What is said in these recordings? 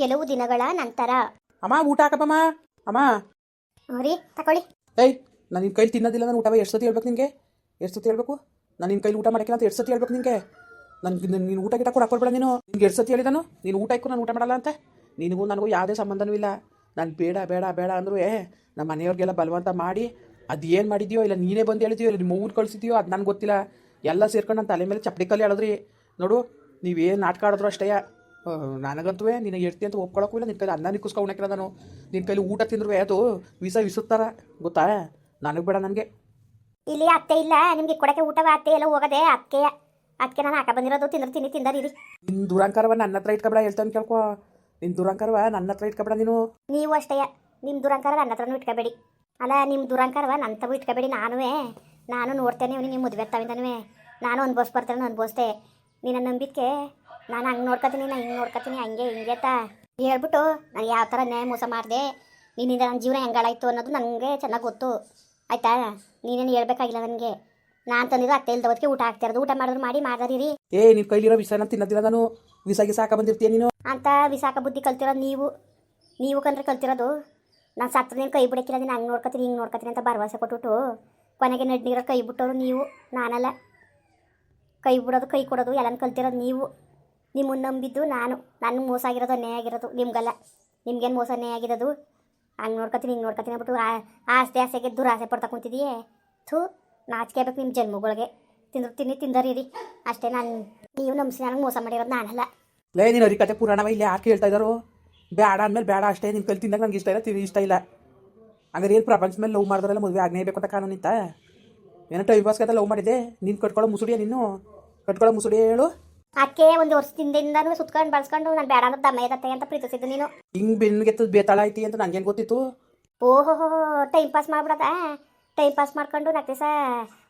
ಕೆಲವು ದಿನಗಳ ನಂತರ. ಅಮ್ಮ ಊಟ ಹಾಕಪ್ಪಮ್ಮ. ಅಮ್ಮ. ಹ್ಞೂ ರೀ ತಗೊಳ್ಳಿ ಏಯ್ ನಾನು ನಿನ್ನ ಕೈಲಿ ತಿನ್ನೋದಿಲ್ಲ ನಾನು ಊಟ ಎಷ್ಟು ಸತಿ ಹೇಳ್ಬೇಕು ನಿನಗೆ? ಎಷ್ಟು ಸತಿ ಹೇಳ್ಬೇಕು? ನಾನು ನಿನ್ನ ಕೈಲಿ ಊಟ ಮಾಡಕ್ಕೆ ಅಂತ ಎಷ್ಟು ಸತಿ ಹೇಳ್ಬೇಕು ನಿನಗೆ? ನನ್ಗೆ ನೀನು ಊಟ ಗಿಟ ಕೂಡ ಹಾಕೊಳ್ಬೇಡ ನೀನು. ನಿನ್ಗೆ ಎಷ್ಟು ಸತಿ ಹೇಳಿದಾನು? ನೀನು ಊಟ ಇಕ್ಕು ನಾನು ಊಟ ಮಾಡಲ್ಲ ಅಂತ? ನಿನಗೂ ನನಗೂ ಯಾವುದೇ ಸಂಬಂಧನೂ ಇಲ್ಲ. ನಾನು ಬೇಡ ಬೇಡ ಬೇಡ ಅಂದ್ರೂ ನಮ್ಮ ಮನೆಯವ್ರಿಗೆಲ್ಲ ಬಲವಂತ ಮಾಡಿ ಅದು ಏನು ಮಾಡಿದ್ಯೋ ಇಲ್ಲ ನೀನೇ ಬಂದು ಹೇಳಿದ್ಯೋ ಇಲ್ಲ ನಿಮ್ಮ ಊರು ಕಳಿಸಿದ್ಯೋ ಅದು ನನಗೆ ಗೊತ್ತಿಲ್ಲ. ಎಲ್ಲ ಸೇರ್ಕೊಂಡು ನನ್ನ ತಲೆ ಮೇಲೆ ಚಪ್ಪಡಿ ಕಲ್ಲಿ ಹೇಳಿದ್ರಿ ನೋಡು ನೀವೇನು ನಾಟಕ ಆಡಿದ್ರು ಅಷ್ಟೇ. ನನಗಂತೂ ನಿನಗೆ ಎಡ್ತಿ ಅಂತ ಒಪ್ಕೊಳಕ್ಕೂ ಇಲ್ಲ. ನಿನ್ನ ಕೈಲಿ ಅನ್ನ ನಿಕ್ಕಿಸ್ಕೊ ಉಣಕ್ಕಿಲ್ಲ ನಾನು. ನಿನ್ನ ಕೈಲಿ ಊಟ ತಿಂದ್ರು ಅದು ವಿಸ ವಿಸುತ್ತಾರ. ಗೊತ್ತಾ? ನನಗೆ ಬೇಡ ನನಗೆ. ಇಲ್ಲಿ ಅತ್ತೆ ಇಲ್ಲ. ನಿಮ್ಗೆ ಕೊಡಕ್ಕೆ ಊಟವ ಅತ್ತೆ ಎಲ್ಲ ಹೋಗದೆ. ಅಕ್ಕೆ ಅದಕ್ಕೆ ನಾನು ಹಾಕ ಬಂದಿರೋದು. ತಿಂದ್ರೆ ತಿನ್ನಿ ತಿಂದರಿರಿ ನಿನ್ನ ದುರಂಕಾರವ ನನ್ನ ಹತ್ರ ಇಟ್ಕೊಬೇಡ ಹೇಳ್ತಾನೆ ಕೇಳ್ಕೊ. ನಿನ್ನ ದುರಂಕಾರವ ನನ್ನ ಹತ್ರ ಇಟ್ಕೊಬೇಡ ನೀನು. ನೀವು ಅಷ್ಟೇ. ನಿಮ್ಮ ದುರಂಕಾರ ನನ್ನ ಹತ್ರನೂ ಇಟ್ಕೋಬೇಡಿ. ಅಲ್ಲ ನಿಮ್ಮ ದುರಂಕಾರವ ನನ್ನ ತಗೂ ಇಟ್ಕೋಬೇಡಿ. ನಾನುವೇ. ನಾನು ನೋಡ್ತೇನೆ ನಿಮ್ ನಿಮ್ಮ ಮದುವೆ ತಾವಿಂದನೂ ನಾನು ಅನ್ಭವಿಸ್ ಬರ್ತೇನೆ ಅನ್ಭವಿಸ್ದೆ. ನಿನ್ನ ನಂಬಿಕೆ ನಾನು ಹಂಗೆ ನೋಡ್ಕೊತೀನಿ ನಾನು ಹಿಂಗೆ ನೋಡ್ಕೊತೀನಿ ಹಂಗೆ ಹಿಂಗೆ ಅಂತ ಹೇಳ್ಬಿಟ್ಟು ನಾನು ಯಾವ ಥರ ನ್ಯಾಯ ಮೋಸ ಮಾಡಿದೆ ನಿನ್ನಿಂದ ನನ್ನ ಜೀವನ ಹೆಂಗಾಳಾಯ್ತು ಅನ್ನೋದು ನನಗೆ ಚೆನ್ನಾಗಿ ಗೊತ್ತು. ಆಯ್ತಾ? ನೀನೇನು ಹೇಳ್ಬೇಕಾಗಿಲ್ಲ ನನಗೆ. ನಾನು ತಂದಿದ್ದು ಅತ್ತೆ ಇಲ್ದವತ್ತಿಗೆ ಊಟ ಹಾಕ್ತಿರೋದು ಊಟ ಮಾಡಿದ್ರು ಮಾಡಿ ಮಾಡ್ದಾರಿರಿ ಏ ನಿನ್ನ ಕೈಲಿರೋ ವಿಷಯನ ತಿನ್ನೋದಿಲ್ಲ ನಾನು. ವಿಸಾಗಿ ಸಾಕ ಬಂದಿರ್ತೀಯ ನೀನು? ಅಂತ ವಿಸಾಕ ಬುದ್ಧಿ ಕಲ್ತಿರೋದು ನೀವು. ನೀವು ಕಂದ್ರೆ ಕಲ್ತಿರೋದು. ನಾನು ಸತ್ತ ನೀನು ಕೈ ಬಿಡಕ್ಕಿಲ್ಲ ನೀನು ಹಂಗೆ ನೋಡ್ಕೊತೀನಿ ಹಿಂಗೆ ನೋಡ್ಕೊತೀನಿ ಅಂತ ಭರವಸೆ ಕೊಟ್ಬಿಟ್ಟು ಕೊನೆಗೆ ನಡ್ನಿರೋ ಕೈ ಬಿಟ್ಟೋರು ನೀವು ನಾನಲ್ಲ. ಕೈ ಬಿಡೋದು ಕೈ ಕೊಡೋದು ಎಲ್ಲನೂ ಕಲ್ತಿರೋದು ನೀವು. ನಿಮ್ಮನ್ನು ನಂಬಿದ್ದು ನಾನು. ನನ್ನ ಮೋಸ ಆಗಿರೋದು ಅನ್ಯಾಯ ಆಗಿರೋದು ನಿಮ್ಗಲ್ಲ. ನಿಮ್ಗೇನು ಮೋಸ ಅನ್ಯಾಯ ಆಗಿರೋದು? ಹಂಗೆ ನೋಡ್ಕೊತೀನಿ, ಹಿಂಗೆ ನೋಡ್ಕೊತೀನಿ ಅಂದ್ಬಿಟ್ಟು ಆ- ಆಸ್ತಿ ಆಸೆಗೆ ದುರಾಸೆ ಪಡ್ತಾ ಕುಂತಿದೀಯೇ? ಥೂ, ನಾಚಿಕೆ ಬೇಕು ನಿಮ್ಮ ಜನ್ಮಗಳಿಗೆ. ತಿಂದ್ರು, ತಿನ್ನಿ, ತಿಂದರೀರಿ. ಅಷ್ಟೇ ನಾನು, ನೀವು ನಂಬಿಸಿ ನನಗೆ ಮೋಸ ಮಾಡಿರೋದು ನಾನಲ್ಲ. ಲೇ, ನೀನು ಅರಿಕತೆ ಪುರಾಣವ ಇಲ್ಲಿ ಯಾಕೆ ಹೇಳ್ತಾ ಇದ್ದಾರೋ ಬೇಡ ಅಂದಮೇಲೆ ಬೇಡ ಅಷ್ಟೇ ನಿನ್ನ ಕೈಲಿ ತಿಂದಾಗ ನಂಗೆ ಇಷ್ಟ ಇಲ್ಲ ತಿನ್ನ ಇಷ್ಟ ಇಲ್ಲ. ಹಂಗಾರೆ ಏನು ಪ್ರಪಂಚ ಮೇಲೆ ಲವ್ ಮಾಡಿದ್ರಲ್ಲ ಮದುವೆ ಆಗ್ನೇ ಬೇಕು ಅಂತ ಕಾನೂನು ಇತ್ತ ಏನೋ ಟೈಮ್ ಪಾಸ್ಗೆ ಲವ್ ಮಾಡಿದ್ದೆ. ನೀನು ಕಟ್ಕೊಳ್ಳೋ ಮುಸುಡಿಯ ನೀನು? ಕಟ್ಕೊಳ್ಳೋ ಮುಸುಡಿ ಹೇಳು? ಅದಕ್ಕೆ ಒಂದು ವರ್ಷದಿಂದನೂ ಸುತ್ಕೊಂಡು ಬಳಸ್ಕೊಂಡು ನಾನು ಬೇಡ ಅಂತ ದಮ್ಮ ಇರತ್ತೆ ಅಂತ ಪ್ರೀತಿಸಿದ್ದು ನೀನು. ಹಿಂಗ್ ಬೆನ್ಗೆ ಬೇತಾಳ ಐತಿ ಅಂತ ನನಗೇನು ಗೊತ್ತಿತ್ತು? ಓಹೋ ಟೈಮ್ ಪಾಸ್ ಮಾಡ್ಬಿಡದ? ಟೈಮ್ ಪಾಸ್ ಮಾಡ್ಕೊಂಡು ನಾಲ್ಕು ದಿವಸ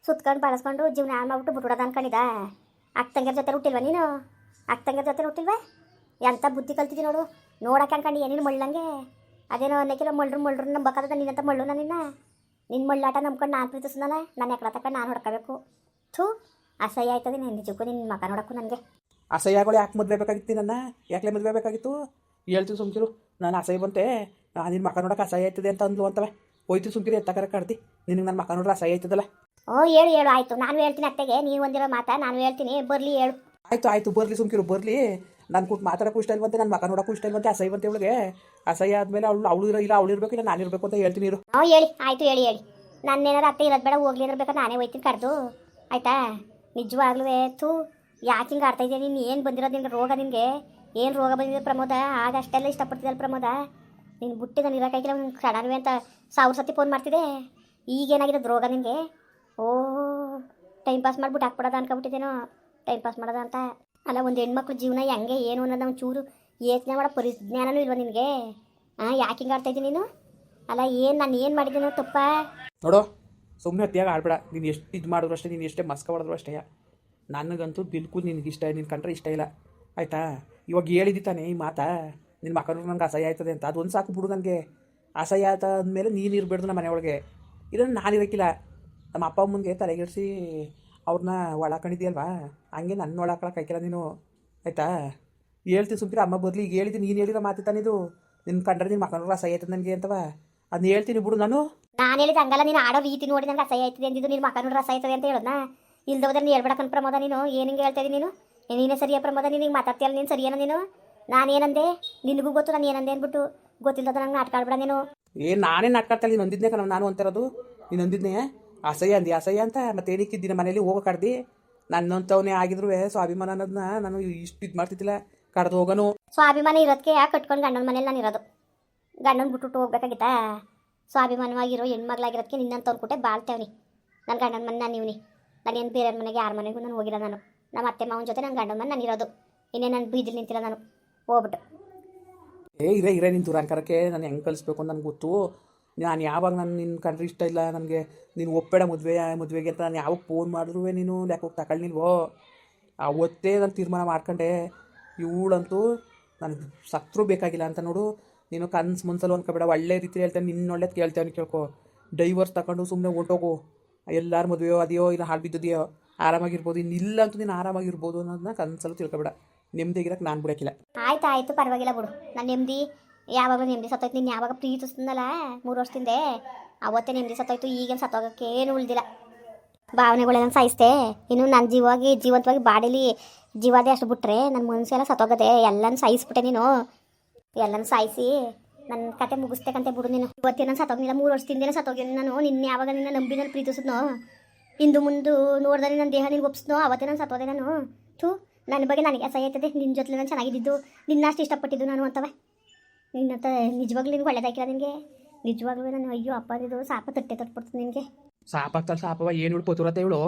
ಸುತ್ಕೊಂಡು ಬಳಸ್ಕೊಂಡು ಜೀವನ ಆನ್ ಮಾಡ್ಬಿಟ್ಟು ಬಿಟ್ಬಿಡೋದು ಅಕ್ಕ ತಂಗಿಯರ ಜೊತೆ ಹುಟ್ಟಿಲ್ವಾ ನೀನು? ಅಕ್ಕ ತಂಗಿಯರ ಜೊತೆ ಹುಟ್ಟಿಲ್ವಾ? ಎಂಥ ಬುದ್ಧಿ ಕಲ್ತಿದ್ದಿ ನೋಡು. ನೋಡಕ್ಕೆ ಅನ್ಕೊಂಡು ಏನೇನು ಮಳ್ಳಂಗೆ? ಅದೇನೋ ಅನ್ನಕ್ಕಿಲ್ಲ ಮಳ್ಳರು ಮಳ್ಳರು ನಂಬಕ್ಕಾದ ನಿನ್ನಂತ ಮಳ್ಳು ನಿನ್ನ? ನಿನ್ನ ಮಳ್ಳಾಟ ನಂಬ್ಕೊಂಡು ನಾನು ಪ್ರೀತಿಸ್ತಾನೆ ನಾನು ಎಕ್ಕಡ ತಕ್ಕ ನಾನು ಹೊಡ್ಕೋಬೇಕು. ಥೂ. ಅಸಹ್ಯ ಆಯ್ತದೆ ನೀನು ನಿಜಕ್ಕೂ ನಿನ್ನ ಮಕ ನೋಡಕ್ಕೂ ನನಗೆ ಅಸಹ್ಯಗಳು ಯಾಕೆ ಮದುವೆ ಬೇಕಾಗಿತ್ತು ನನ್ನ? ಯಾಕೆ ಮದುವೆ ಬೇಕಾಗಿತ್ತು? ಹೇಳ್ತೀವಿ ಸುಮ್ಕಿರು ನಾನು ಅಸಹ್ಯ ಬಂತೆ. ನಿನ್ನ ಮಕ ನೋಡಕ್ಕೆ ಅಸಹ್ಯ ಆಯ್ತದೆ ಅಂತ ಅಂದ್ಲು ಅಂತವೆ. ಹೋಯ್ತು ಸುಮ್ಕಿರಿ ಎತ್ತಕರ ಕಾಡ್ತಿ. ನಿನಗೆ ನನ್ನ ಮಕ ನೋಡ್ರೆ ಅಸಹ್ಯ ಆಯ್ತದಲ್ಲ? ಓ ಹೇಳು ಹೇಳು ಆಯ್ತು. ನಾನು ಹೇಳ್ತೀನಿ ಅತ್ತೆಗೆ ನೀವು ಒಂದಿರೋ ಮಾತಾ ನಾನು ಹೇಳ್ತೀನಿ. ಬರಲಿ ಹೇಳು. ಆಯ್ತು ಆಯ್ತು ಬರ್ಲಿ ಸುಮ್ಕಿರು ಬರ್ಲಿ. ನಾನು ಕೂಟ್ ಮಾತಾಡೋಕ್ಕೂ ಇಷ್ಟ ಇಲ್ವಂತೆ ನನ್ನ ಮಕ್ಕ ನೋಡೋಕ್ಕೂ ಇಷ್ಟ ಇಲ್ವಂತೆ ಅಸಹ್ಯ ಬಂತೆ ಇವಳಿಗೆ ಅಸಹ್ಯ ಆದ್ಮೇಲೆ ಅವಳು ಅವಳು ಇರೋ ಇಲ್ಲ ಅವಳು ಇರಬೇಕು ಇಲ್ಲ ನಾನು ಇರಬೇಕು ಅಂತ ಹೇಳ್ತೀನಿ ಇರು. ಹ್ಞೂ ಹೇಳಿ ಆಯ್ತು ಹೇಳಿ ಹೇಳಿ. ನನ್ನೇನಾರು ಅತ್ತೆ ಇರೋದು ಬೇಡ ಹೋಗ್ಲಿ ಇರಬೇಕು ನಾನೇ ಹೋಯ್ತೀನಿ ಕರೆದು. ಆಯಿತಾ? ನಿಜವಾಗ್ಲೂ ಥೂ, ಯಾಕೆ ಹಿಂಗೆ ಆಡ್ತಾ ಇದೆಯಾ ನೀನು? ಏನು ಬಂದಿರೋದು ನಿನ್ಗೆ ರೋಗ ನಿನಗೆ? ಏನು ರೋಗ ಬಂದಿದೆ ಪ್ರಮೋದ? ಆಗ ಅಷ್ಟೆಲ್ಲ ಇಷ್ಟಪಡ್ತಿದ್ದಲ್ಲ ಪ್ರಮೋದ. ನೀನು ಬುಟ್ಟಿ ನಾನು ಇರೋಕ್ಕಾಗಿಲ್ಲ ಒಂದು ಕ್ಷಣವೇ ಅಂತ ಸಾವಿರ ಸತಿ ಫೋನ್ ಮಾಡ್ತಿದ್ದೆ ಈಗೇನಾಗಿರೋದು ರೋಗ ನಿನಗೆ? ಓ ಟೈಮ್ ಪಾಸ್ ಮಾಡಿಬಿಟ್ಟು ಹಾಕ್ಬಿಡೋದ ಅನ್ಕೊಬಿಟ್ಟಿದ್ದೇನೋ ಟೈಮ್ ಪಾಸ್ ಮಾಡೋದ ಅಂತ. ಅಲ್ಲ, ಒಂದು ಹೆಣ್ಮಕ್ಳು ಜೀವನ ಹೆಂಗೆ, ಏನು ಅನ್ನೋದು ಒಂದು ಚೂರು ಯೋಚನೆ ಮಾಡೋ ಪರಿಜ್ಞಾನನೂ ಇಲ್ವ ನಿನಗೆ? ಹಾಂ ಯಾಕೆ ಹಿಂಗೆ ಆಡ್ತಾ ಇದ್ದೀನಿ ನೀನು? ಅಲ್ಲ, ಏನು ನಾನು ಏನು ಮಾಡಿದ್ದೀನೋ ತಪ್ಪ? ನೋಡು ಸುಮ್ಮನೆ ತೇಗ ಆಡ್ಬೇಡ. ನೀನು ಎಷ್ಟು ಇದು ಮಾಡಿದ್ರು ಅಷ್ಟೇ, ನೀನು ಎಷ್ಟೇ ಮಸ್ಕ ಹೊಡೆದ್ರು ಅಷ್ಟೇ. ನನಗಂತೂ ಬಿಲ್ಕುಲ್ ನಿನಗೆ ಇಷ್ಟ ನಿನ್ನ ಕಂಡ್ರೆ ಇಷ್ಟ ಇಲ್ಲ. ಆಯಿತಾ? ಇವಾಗ ಹೇಳಿದ್ದಿ ತಾನೇ ಈ ಮಾತಾ? ನಿನ್ನ ಮಕ್ಕಳು ನಂಗೆ ಅಸಹ್ಯ ಆಯ್ತದೆ ಅಂತ. ಅದೊಂದು ಸಾಕು ಬಿಡು ನನಗೆ. ಅಸಹ್ಯ ಆಯ್ತ ಅಂದಮೇಲೆ ನೀನು ಇರಬೇಡ್ದು ನಮ್ಮ ಮನೆಯೊಳಗೆ. ಇದನ್ನು ನಾನು ಇರೋಕ್ಕಿಲ್ಲ ನಮ್ಮ ಅಪ್ಪ ಅಮ್ಮನಿಗೆ ತಲೆಗೆಡಿಸಿ ಅವ್ರನ್ನ ಒಳಕೊಂಡಿದ್ಯಲ್ವಾ? ಹಂಗೆ ನನ್ನ ಒಳಕಳಕ್ಕೆ ಹಾಕಿಲ್ಲ ನೀನು. ಆಯಿತಾ? ಹೇಳ್ತೀನಿ ಸುಮ್ಮನೆ ಅಮ್ಮ ಬರಲಿ. ಈಗ ಹೇಳಿದ್ದೀನಿ ನೀನು ಹೇಳಿರೋ ಮಾತು ತಾನಿದು ನಿನ್ನ ಕಂಡ್ರೆ ನಿನ್ನ ಮಕ್ಕಳು ಅಸಹ್ಯ ಆಯ್ತದೆ ನನಗೆ ಅಂತವ? ಅದನ್ನ ಹೇಳ್ತೀನಿ ಬಿಡು ನಾನು. ನಾನು ಹೇಳಿದ ಹಂಗಲ್ಲ ನೀನು ಆಡೋ ರೀತಿ ನೋಡಿ ನನಗೆ ಅಸಹ್ಯ ಆಯ್ತದೆ ಅಂದಿದ್ದು ನಿನ್ನ ಮಕ್ಕ ನೋಡಿ ಅಸಹ್ಯ ಆಯ್ತದೆ ಅಂತ ಹೇಳೋದನ್ನ ಇಲ್ದೋದ್ರೆ ನೀನು ಹೇಳ್ಬೇಡಕ್ಕನ್ ಪ್ರಮೋದ ನೀನು. ಏನು ಹಿಂಗೆ ಹೇಳ್ತಾ ನೀನು? ನೀನೇ ಸರಿಯಾ ಪ್ರಮೋದ? ನೀನು ಹಿಂಗೆ ಮಾತಾಡ್ತೀಯಲ್ಲ ನೀನು ಸರಿಯೇನ ನೀನು? ನಾನು ಏನಂದೆ? ನಿನಗೂ ಗೊತ್ತು ನಾನು ಏನಂದೆ ಅಂದ್ಬಿಟ್ಟು. ಗೊತ್ತಿಲ್ಲದ ನಂಗೆ ನಾಟಕ ಆಡ್ಬೇಡ ನೀನು. ಏ ನಾನೇ ನಾಟ್ಕಾಡ್ತಾ ನೀನು ಒಂದಿದ್ನೇ ಕಣ ನಾನು ಅಂತಿರೋದು. ನೀನು ಒಂದಿದ್ನೇ ಅಸಹ್ಯ ಅಂದಿ ಅಸಹ್ಯ ಅಂತ? ಮತ್ತೆ ಏನಕ್ಕಿದ್ದೀನಿ ಮನೇಲಿ? ಹೋಗೋ ಕಡ್ದು. ನನ್ನಂಥವನೇ ಆಗಿದ್ರು ಸ್ವಾಭಿಮಾನ ಅನ್ನೋದನ್ನ ನಾನು ಇಷ್ಟು ಇದು ಮಾಡ್ತಿದ್ದಿಲ್ಲ. ಕಡ್ದು ಹೋಗೋನು. ಸ್ವಾಭಿಮಾನ ಇರೋದಕ್ಕೆ ಯಾಕೆ ಕಟ್ಕೊಂಡು ಗಂಡನ ಮನೇಲಿ ನಾನು ಇರೋದು? ಗಂಡನ ಬಿಟ್ಟು ಹೋಗ್ಬೇಕಾಗಿತ್ತಾ? ಸ್ವಾಭಿಮಾನವಾಗಿರೋ ಹೆಣ್ಮಗ್ಳಾಗಿರೋದಕ್ಕೆ ನಿನ್ನಂತ ಅಂದ್ಕೊಟ್ಟೆ ಬಾಳ್ತೇವ್ನಿ. ನನ್ನ ಗಂಡನ ಮನೆ ನಾನು ನೀವ್ನಿ ನಾನೇನು ಬೇರೆ ಮನೆಗೆ ಯಾರ ಮನೆಗೂ ನಾನು ಹೋಗಿಲ್ಲ ನಾನು. ನಮ್ಮ ಅತ್ತೆ ಮಾವನ ಜೊತೆ ನನ್ನ ಗಂಡನ ಮನೆ ನಾನು ಇರೋದು. ಇನ್ನೇ ನಾನು ಬೀದಿಲಿ ನಿಂತಿಲ್ಲ ನಾನು. ಹೋಗ್ಬಿಟ್ಟು. ಏ, ಇರೇ ಇರೇ ನಿನ್ನ ದುರಾಂಕಾರಕ್ಕೆ ನಾನು ಹೆಂಗೆ ಕಲಿಸ್ಬೇಕು ಅಂತ ನನಗೆ ಗೊತ್ತು. ನಾನು ಯಾವಾಗ ನಾನು ನಿನ್ನ ಕಂಡ್ರೆ ಇಷ್ಟ ಇಲ್ಲ ನನಗೆ. ನೀನು ಒಪ್ಪೇಡ ಮದುವೆ, ಮದುವೆಗೆ ಅಂತ ನಾನು ಯಾವಾಗ ಫೋನ್ ಮಾಡಿದ್ರು ನೀನು? ಯಾಕೆ ತಗೊಳ್ಳಿಲ್ವೋ ಅವತ್ತೇ ನಾನು ತೀರ್ಮಾನ ಮಾಡ್ಕೊಂಡೆ. ಇವಳಂತೂ ನನಗೆ ಸತ್ರು ಬೇಕಾಗಿಲ್ಲ ಅಂತ ನೋಡು. ನೀನು ಕನ್ಸು ಮುನ್ಸಲು ಅನ್ಕೋಬೇಡ ಒಳ್ಳೆ ರೀತಿ ಹೇಳ್ತೇನೆ, ನಿನ್ನ ಒಳ್ಳೇದು ಕೇಳ್ತೇವೆ ಕೇಳ್ಕೊ. ಡೈವರ್ಸ್ ತಗೊಂಡು ಸುಮ್ಮನೆ ಹೊಂಟೋಗು ಎಲ್ಲರ ಮದುವೆಯೋ ಅದೆಯೋ ಇಲ್ಲ ಹಾಳು ಬಿದ್ದದೆಯೋ, ಆರಾಮಾಗಿರ್ಬೋದು ಇನ್ನಿಲ್ಲ ಅಂತೂ ನೀನು ಆರಾಮಾಗಿರ್ಬೋದು ಅನ್ನೋದನ್ನ ಕನ್ಸಲ್ಲಿ ತಿಳ್ಕೊಬೇಡ. ನೆಮ್ಮದಿಗಿರಕ್ಕೆ ನಾನು ಬಿಡೋಕ್ಕಿಲ್ಲ. ಆಯ್ತು ಆಯ್ತು, ಪರವಾಗಿಲ್ಲ ಬಿಡು. ನಾನು ನೆಮ್ಮದಿ, ಯಾವಾಗಲೂ ನೆಮ್ಮದಿ ಸತ್ತೋಯ್ತು ನೀನು ಯಾವಾಗ ಪ್ರೀತಿಸ್ತೀನಲ್ಲ ಮೂರು ವರ್ಷದಿಂದ, ಅವತ್ತೇ ನೆಮ್ಮದಿ ಸತ್ತೋಯ್ತು. ಈಗೇನು ಸತ್ತೋಗಕ್ಕೆ ಏನು ಉಳಿದಿಲ್ಲ. ಭಾವನೆಗಳೆಲ್ಲ ಸಾಯಿಸ್ತೆ. ಇನ್ನು ನನ್ನ ಜೀವಾಗಿ ಜೀವಂತವಾಗಿ ಬಾಡಿಲಿ ಜೀವಾದೇ ಅಷ್ಟು ಬಿಟ್ರೆ ನನ್ನ ಮನಸ್ಸೆಲ್ಲ ಸತ್ತೋಗದೆ, ಎಲ್ಲನೂ ಸಾಯಿಸ್ಬಿಟ್ಟೆ ನೀನು. ಎಲ್ಲನೂ ಸಾಯಿಸಿ ನನ್ನ ಕತೆ ಮುಗಿಸ್ತೇಕಂತೆ ಬಿಡು ನೀನು. ಇವತ್ತೇ ನಾನು ಸತ್ತೋಗಿಲ್ಲ ಮೂರು ವರ್ಷದಿಂದನೇ ಸತ್ತೋಗಿನಿ ನಾನು. ನಿನ್ನ ಯಾವಾಗ ನಿನ್ನ ನಂಬಿ ನಾನು ಪ್ರೀತಿಸಿದ್ನೋ? ಇಂದು ಮುಂದೆ ನೋಡ್ದೆ ನನ್ನ ದೇಹ ನಿನ್ಗೆ ಒಪ್ಸಿದ್ನೋ ಅವತ್ತೇ ನಾನು ಸತ್ತೋದೆ ನಾನು. ಥೂ ನನ್ನ ಬಗ್ಗೆ ನನಗೆ ಅಸಹ್ಯ ಆಯ್ತದೆ. ನಿನ್ನ ಜೊತೆ ನಾನು ಚೆನ್ನಾಗಿದ್ದು ನಿನ್ನ ಅಷ್ಟು ಇಷ್ಟಪಟ್ಟಿದ್ದು ನಾನು ಅಂತವೆ. ನಿನ್ನಂತ ನಿಜವಾಗ್ಲೂ ನಿನ್ಗೆ ಒಳ್ಳೇದಾಗಿಲ್ಲ ನಿನಗೆ? ನಿಜವಾಗ್ಲೂ ನಾನು ಅಯ್ಯೋ ಅಪ್ಪ ಇದು ಸಾಪ ತಟ್ಟೆ ತಟ್ಬಿಡ್ತೀನಿ ನಿನಗೆ. ಸಾಪಾಗ್ತಾಳೆ ಸಾಪವ ಏನು ಹೇಳು ಪತುರತೆ ಇವಳು?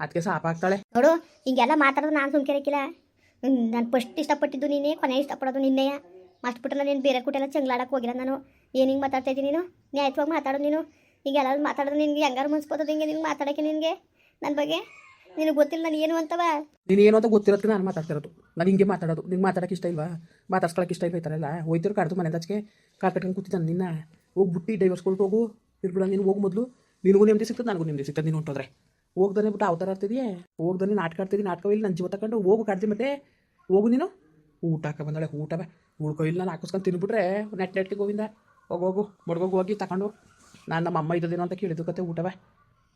ಅದಕ್ಕೆ ಸಾಪ ಆಗ್ತಾಳೆ ನೋಡು ಹಿಂಗೆಲ್ಲ ಮಾತಾಡೋದು ನಾನು ಸುಮ್ಕಿರಕ್ಕಿಲ್ಲ ನಾನು ಫಸ್ಟ್ ಇಷ್ಟಪಟ್ಟಿದ್ದು ನೀನೇ ಕೊನೆ ಇಷ್ಟಪಡೋದು ನಿನ್ನೆ ಅಷ್ಟು ನಾನು ನಾನು ಬೇರೆ ಕೂಟೆಲ್ಲ ಚಂಗ್ಲಾಡಕ್ಕೆ ಹೋಗಿಲ್ಲ. ನಾನು ಏನು ಹಿಂಗೆ ಮಾತಾಡ್ತಾ ಇದ್ದೀನಿ ನೀನು? ನ್ಯಾಯತ್ವಾಗಿ ಮಾತಾಡೋದು ನೀನು. ಹಿಂಗೆಲ್ಲ ಮಾತಾಡೋದು ನಿನಗೆ ಹೆಂಗಾರು ಮುನ್ಸ್ಬೋದು ಹಿಂಗೆ ನಿಂಗೆ ಮಾತಾಡೋಕ್ಕೆ ನಿನಗೆ? ನನ್ನ ಬಗ್ಗೆ? ನಿನಗೆ ಗೊತ್ತಿಲ್ಲ ನಾನು ಏನು ಅಂತವ? ನೀನು ಏನು ಅಂತ ಗೊತ್ತಿರೋದು ನಾನು ಮಾತಾಡ್ತಿರೋದು ನಾನು ಹಿಂಗೆ ಮಾತಾಡೋದು. ನಿಂಗೆ ಮಾತಾಡೋಕೆ ಇಷ್ಟ ಇಲ್ವಾ? ಮಾತಾಡ್ಸ್ಕೊಳಕ್ಕೆ ಇಷ್ಟ ಇಲ್ಲ ಈ ಥರ ಎಲ್ಲ? ಹೋಯ್ತಿರು ಮನೆ ಅದಕ್ಕೆ ಕಾರ್ ಕಟ್ಕೊಂಡು ಕೂತಿದ್ದಾನೆ ನಿನ್ನ. ಹೋಗಿ ಬುಟ್ಟಿ ಡೈವರ್ಸ್ ಕೊಟ್ಟು ಹೋಗು. ಇರ್ಬಿಡ ನೀನು ಹೋಗಿ ಮೊದಲು. ನಿನಗೂ ನೆಮ್ಮದಿ ಸಿಗ್ತದೆ, ನನಗೂ ನೆಮ್ಮದಿ ಸಿಗ್ತದೆ ನೀನು ಹೊಂಟೋದ್ರೆ. ಹೋಗ್ದಾನೆ ಬಿಟ್ಟು ಅವತಾರ ಆಡ್ತಿದ್ಯೆ ಹೋಗ್ದಾನೆ ನಾಟಕ ಆಡ್ತಿದ್ದಿ ನಾಟಕವಿಲ್ಲ ನನ್ನ ಜೀವ ತಗೊಂಡು ಹೋಗು ಕಾಡ್ತಿ ಮತ್ತೆ. ಹೋಗು ನೀನು. ಊಟ ಹಾಕ ಬಂದಾಳೆ, ಊಟ ಉಳ್ಕೊ, ಇಲ್ಲ, ನಾನು ಹಾಕಿಸ್ಕೊಂಡು ತಿನ್ಬಿಟ್ರೆ ನೆಟ್ ನೆಟ್ಗೆ ಗೋವಿಂದ. ಹೋಗು ಹೋಗು, ಮಡ್ಗೋಗಿ, ಹೋಗಿ ತಗೊಂಡು ನಾನು ನಮ್ಮ ಅಮ್ಮ ಇದ್ದದೇನೋ ಅಂತ ಕೇಳಿದ್ದು ಕತೆ ಊಟ ಬಾ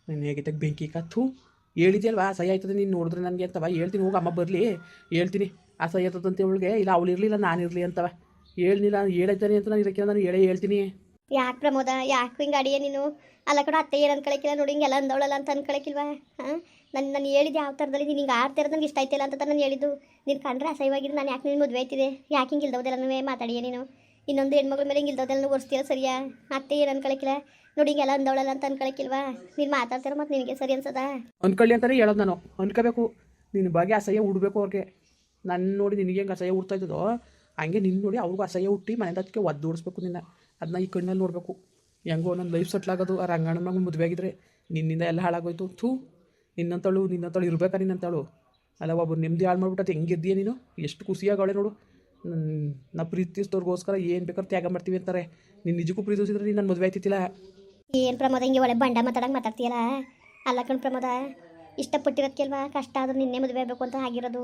ನೀನು ಹೇಗಿದ್ದಾಗ ಬೆಂಕಿ ಕತ್ತು? ಹೇಳಿದ್ಯಲ್ವಾ ಸಹಿ ಆಯ್ತದೆ, ನೀನು ನೋಡಿದ್ರೆ ನನಗೆ ಅಂತವ. ಹೇಳ್ತೀನಿ, ಹೋಗಿ, ಅಮ್ಮ ಬರಲಿ. ಹೇಳ್ತೀನಿ, ಅಸಹ್ಯ ಆಯ್ತದಂತ ಅವಳಿಗೆ ಇಲ್ಲ, ಅವಳು ಇರಲಿಲ್ಲ, ನಾನು ಇರಲಿ ಅಂತವ. ಹೇಳಲಿಲ್ಲ ಹೇಳೈತಾನೆ ಅಂತ ನಾನು ಇದಕ್ಕೆ ನಾನು ಹೇಳೇ ಹೇಳ್ತೀನಿ. ಯಾಕೆ ಪ್ರಮೋದ? ಯಾಕೆ ಹಿಂಗೆ ಅಡಿಯ ನೀನು? ಅಲ್ಲ ಕಡೆ, ಅತ್ತೆ ಏನು ಅನ್ಕೊಳಕಿಲ್ಲ ನೋಡಿ, ಹಿಂಗೆಲ್ಲ ಅಂದವಳಲ್ಲ ಅಂತ ಅನ್ಕೊಳಕಿಲ್ವಾ? ಹಾಂ? ನಾನು ನಾನು ಹೇಳಿದ್ದು ಯಾವ ಥರದಲ್ಲಿ ನೀನು ಹಿಂಗೆ ಆಡ್ತಿರೋದು ನನಗೆ ಇಷ್ಟ ಆಯ್ತಿಲ್ಲ ಅಂತ ನಾನು ಹೇಳಿದ್ದು. ನೀನು ಕಂಡ್ರೆ ಅಸಹ್ಯವಾಗಿದ್ದು ನಾನು ಯಾಕೆ ನಿನ್ನ ಮದುವೆ ಆಯ್ತಿದೆ? ಯಾಕೆ ಹಿಂಗೆ ಇಲ್ದವ್ದೆಲ್ಲನೂ ಮಾತಾಡಿಯ ನೀನು? ಇನ್ನೊಂದು ಹೆಣ್ಮಗಳ ಮೇಲೆ ಹಿಂಗೆ ಇಲ್ದವ್ದೆಲ್ಲ ಒರೆಸ್ತೀರ ಸರಿಯಾ? ಅತ್ತೆ ಏನು ಅನ್ಕೊಳಕಿಲ್ಲ? ನೋಡಿ, ಹಿಂಗೆಲ್ಲ ಅಂದವಳಲ್ಲ ಅಂತ ಅನ್ಕೊಳಕಿಲ್ವಾ? ನೀನು ಮಾತಾಡ್ತಿರೋ ಮತ್ತು ನಿನಗೆ ಸರಿ ಅನ್ಸದ? ಅನ್ಕೊಳ್ಳಿ ಅಂತಾನೆ ಹೇಳೋದು ನಾನು. ಅನ್ಕೋಬೇಕು. ನಿನ್ನ ಬಗ್ಗೆ ಅಸಹ್ಯ ಉಡಬೇಕು ಅವ್ರಿಗೆ. ನನ್ನ ನೋಡಿ ನಿನಗೆ ಹೆಂಗೆ ಅಸಹ್ಯ ಹುಡ್ತಾ ಇದ್ದದೋ, ಹಂಗೆ ನಿನ್ನ ನೋಡಿ ಅವ್ರಿಗೂ ಅಸಹ್ಯ ಹುಟ್ಟಿ ಮನೆ ಅದಕ್ಕೆ ಒದ್ದು ಓಡಿಸ್ಬೇಕು ನಿನ್ನ. ಅದನ್ನ ಈ ಕಣ್ಣಲ್ಲಿ ನೋಡಬೇಕು. ಹೆಂಗೋ ನನ್ನ ಲೈಫ್ ಸೆಟ್ಲ್ ಆಗೋದು, ಆ ರಂಗಣ್ಣ ಮಗು ಮದುವೆ ಆಗಿದ್ರೆ ನಿನ್ನಿಂದ ಎಲ್ಲ ಹಾಳಾಗೋಯ್ತು. ಥೂ, ನಿನ್ನಂತಳು ನಿನ್ನಂತಳು ಇರ್ಬೇಕಾ ನಿನ್ನಂತಳು? ಅಲ್ಲ ಒಬ್ಬರು ನೆಮ್ಮದಿ ಹಾಳು ಮಾಡ್ಬಿಟ್ಟು ಹೆಂಗಿದ್ದೀಯ ನೀನು? ಎಷ್ಟು ಖುಷಿಯಾಗವಳೆ ನೋಡು. ನಾ ಪ್ರೀತಿಸಿದವ್ರಿಗೋಸ್ಕರ ಏನು ಬೇಕಾದ್ರೆ ತ್ಯಾಗ ಮಾಡ್ತೀವಿ ಅಂತಾರೆ. ನೀನು ನಿಜಕ್ಕೂ ಪ್ರೀತಿಸಿದ್ರೆ ನೀನು ನನ್ನ ಮದುವೆ ಆಯ್ತಿತ್ತಿಲ್ಲ. ಏನು ಪ್ರಮೋದ ಹಿಂಗೆ ಒಳ್ಳೆ ಬಂಡ ಮಾತಾಡಂಗೆ ಮಾತಾಡ್ತೀಯಲ್ಲ? ಅಲ್ಲ ಕಣ್ ಪ್ರಮೋದ ಇಷ್ಟಪಟ್ಟಿರೋದಕ್ಕೆಲ್ವಾ ಕಷ್ಟ ಆದ್ರೆ ನಿನ್ನೆ ಮದುವೆ ಆಗಬೇಕು ಅಂತ ಆಗಿರೋದು.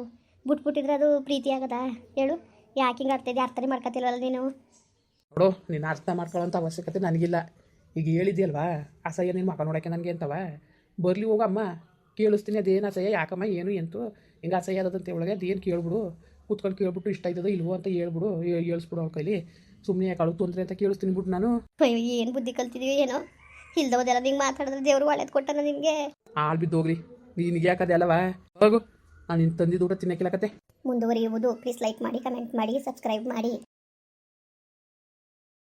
ಬಿಟ್ಬಿಟ್ಟಿದ್ರೆ ಅದು ಪ್ರೀತಿ ಆಗದ? ಹೇಳು, ಯಾಕೆ ಹಿಂಗೆ ಆಡ್ತಿದ್ದೆ ಅರ್ಥನೇ ಮಾಡ್ಕೊತಿಲ್ವಲ್ಲ ನೀನು? ನೋಡು ನೀನು ಅರ್ಥ ಮಾಡ್ಕೊಳ್ಳೋಂಥ ಅವಶ್ಯಕತೆ ನನಗಿಲ್ಲ. ಈಗ ಹೇಳಿದ್ಯಲ್ವಾ ಅಸಹ್ಯ ನೀನು ಮಕ್ಕ ನೋಡೋಕ್ಕೆ ನನಗೆ ಅಂತವ? ಬರಲಿ ಹೋಗಮ್ಮ ಕೇಳಿಸ್ತೀನಿ ಅದೇನು ಅಸಹ್ಯ ಯಾಕಮ್ಮ ಏನು ಎಂತು? ಹಿಂಗೆ ಅಸಹ್ಯ ಆದದಂತೆ ಒಳಗೆ ಅದೇನು ಕೇಳ್ಬಿಡು. ಕೂತ್ಕೊಂಡು ಕೇಳ್ಬಿಟ್ಟು ಇಷ್ಟ ಆಯ್ತದೋ ಇಲ್ವೋ ಅಂತ ಹೇಳ್ಬಿಡು ಹೇಳ್ಸ್ಬಿಡು ಅವ್ರ ಕೈಲಿ. ಸುಮ್ಮನೆ ಯಾಕೆ ತೊಂದರೆ ಅಂತ ಕೇಳಿಸ್ತೀನಿ ಬಿಟ್ಟು ನಾನು. ಏನು ಬುದ್ಧಿ ಕಲ್ತಿದೀವಿ ಏನೋ? ಇಲ್ದೋದೆಲ್ಲ ನಿಂಗೆ ಮಾತಾಡಿದ್ರೆ ದೇವ್ರು ಒಳ್ಳೇದು ಕೊಟ್ಟನ ನಿಮಗೆ? ಆಳ್ ಬಿದ್ದೋಗ್ರಿ ನಿನಗೆ ಯಾಕದೆ ಅಲ್ಲವಾ? ಹೋಗು ನಾನು ನಿನ್ನ ತಂದಿದ್ದು ಊಟ ತಿನ್ನಕ್ಕಿಲ್ಲಕತ್ತೆ ಮುಂದುವರಿಯುವುದು. ಪ್ಲೀಸ್ ಲೈಕ್ ಮಾಡಿ ಕಮೆಂಟ್ ಮಾಡಿ ಸಬ್ಸ್ಕ್ರೈಬ್ ಮಾಡಿ.